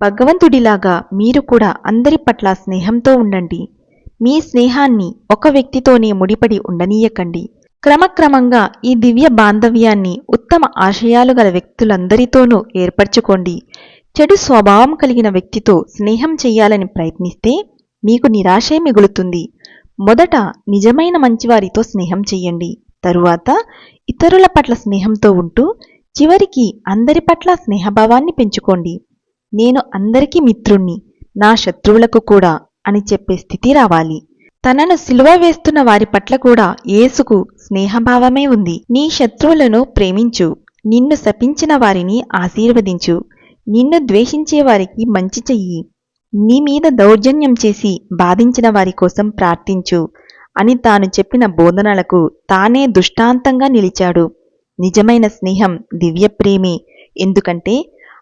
భగవంతుడిలాగా మీరు కూడా అందరి పట్ల స్నేహంతో ఉండండి. మీ స్నేహాన్ని ఒక వ్యక్తితోనే ముడిపడి ఉండనీయకండి. క్రమక్రమంగా ఈ దివ్య బాంధవ్యాన్ని ఉత్తమ ఆశయాలు గల వ్యక్తులందరితోనూ ఏర్పరచుకోండి. చెడు స్వభావం కలిగిన వ్యక్తితో స్నేహం చేయాలని ప్రయత్నిస్తే మీకు నిరాశే మిగులుతుంది. మొదట నిజమైన మంచివారితో స్నేహం చెయ్యండి తరువాత ఇతరుల పట్ల స్నేహంతో ఉంటూ చివరికి అందరి పట్ల స్నేహభావాన్ని పెంచుకోండి. నేను అందరికీ మిత్రుణ్ణి నా శత్రువులకు కూడా అని చెప్పే స్థితి రావాలి. తనను సిలువ వేస్తున్న వారి పట్ల కూడా యేసుకు స్నేహభావమే ఉంది. నీ శత్రువులను ప్రేమించు. నిన్ను శపించిన వారిని ఆశీర్వదించు. నిన్ను ద్వేషించే వారికి మంచి చెయ్యి. నీ మీద దౌర్జన్యం చేసి బాధించిన వారి కోసం ప్రార్థించు అని తాను చెప్పిన బోధనలకు తానే దృష్టాంతంగా నిలిచాడు. నిజమైన స్నేహం దివ్యప్రేమే. ఎందుకంటే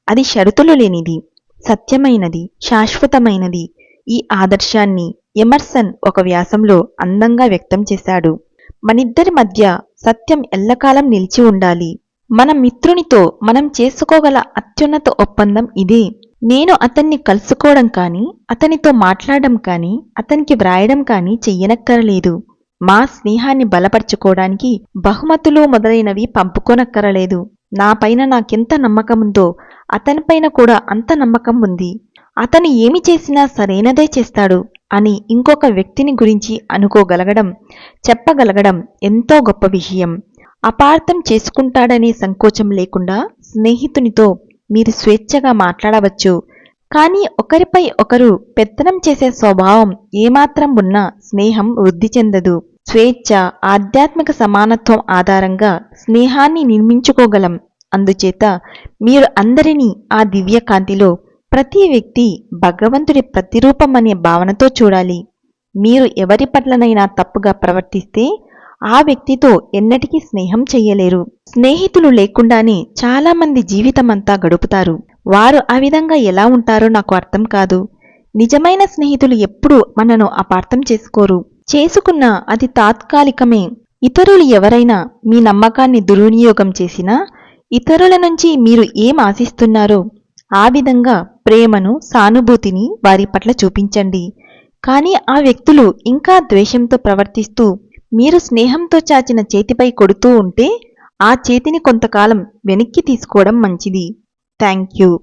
అది షరతులు లేనిది సత్యమైనది శాశ్వతమైనది. ఈ ఆదర్శాన్ని ఎమర్సన్ ఒక వ్యాసంలో అందంగా వ్యక్తం చేశాడు. మనిద్దరి మధ్య సత్యం ఎల్లకాలం నిలిచి ఉండాలి. మన మిత్రునితో మనం చేసుకోగల అత్యున్నత ఒప్పందం ఇదే. నేను అతన్ని కలుసుకోవడం కానీ అతనితో మాట్లాడడం కానీ అతనికి వ్రాయడం కానీ చెయ్యనక్కరలేదు. మా స్నేహాన్ని బలపరుచుకోవడానికి బహుమతులు మొదలైనవి పంపుకోనక్కరలేదు. నా పైన నాకెంత నమ్మకముందో అతనిపైన కూడా అంత నమ్మకం ఉంది. అతను ఏమి చేసినా సరైనదే చేస్తాడు అని ఇంకొక వ్యక్తిని గురించి అనుకోగలగడం చెప్పగలగడం ఎంతో గొప్ప విషయం. అపార్థం చేసుకుంటాడనే సంకోచం లేకుండా స్నేహితునితో మీరు స్వేచ్ఛగా మాట్లాడవచ్చు. కానీ ఒకరిపై ఒకరు పెత్తనం చేసే స్వభావం ఏమాత్రం ఉన్నా స్నేహం వృద్ధి చెందదు. స్వేచ్ఛ ఆధ్యాత్మిక సమానత్వం ఆధారంగా స్నేహాన్ని నిర్మించుకోగలం. అందుచేత మీరు అందరినీ ఆ దివ్య కాంతిలో ప్రతి వ్యక్తి భగవంతుడి ప్రతిరూపం అనే భావనతో చూడాలి. మీరు ఎవరి పట్లనైనా తప్పుగా ప్రవర్తిస్తే ఆ వ్యక్తితో ఎన్నటికీ స్నేహం చెయ్యలేరు. స్నేహితులు లేకుండానే చాలామంది జీవితమంతా గడుపుతారు. వారు ఆ విధంగా ఎలా ఉంటారో నాకు అర్థం కాదు. నిజమైన స్నేహితులు ఎప్పుడూ మనను అపార్థం చేసుకోరు. చేసుకున్న అది తాత్కాలికమే. ఇతరులు ఎవరైనా మీ నమ్మకాన్ని దుర్వినియోగం చేసినా ఇతరుల నుంచి మీరు ఏం ఆశిస్తున్నారో ఆ విధంగా ప్రేమను సానుభూతిని వారి పట్ల చూపించండి. కానీ ఆ వ్యక్తులు ఇంకా ద్వేషంతో ప్రవర్తిస్తూ మీరు స్నేహంతో చాచిన చేతిపై కొడుతూ ఉంటే ఆ చేతిని కొంతకాలం వెనక్కి తీసుకోవడం మంచిది. Thank you.